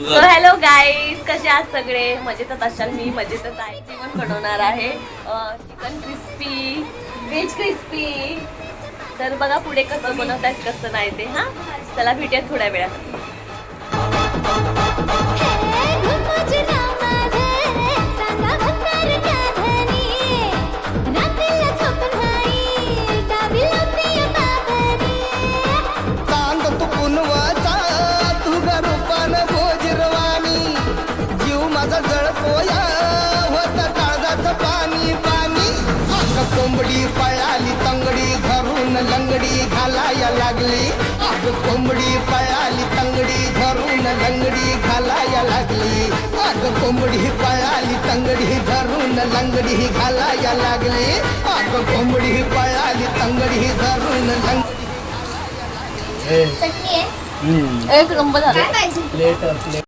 So hello guys कसे आहात सगळे? मजेतच असाल मी मजेतच आहे. जेवण बनवणार आहे. चिकन क्रिस्पी व्हेज क्रिस्पी तर बघा पुढे कसं बनवतात कसं नाही ते हां? चला भेटूयात थोड्या वेळात. जळपोया होत काळजाचं पाणी पाणी. कोंबडी पळाली तंगडी धरून लंगडी घालाया लागली. अग कोंबडी पळाली तंगडी धरून लंगडी घालाया लागली. अग कोंबडी पळाली तंगडी धरून लंगडी घालाया लागली. अग कोंबडी पळाली तंगडी धरून लंगडी एक नंबर झालं.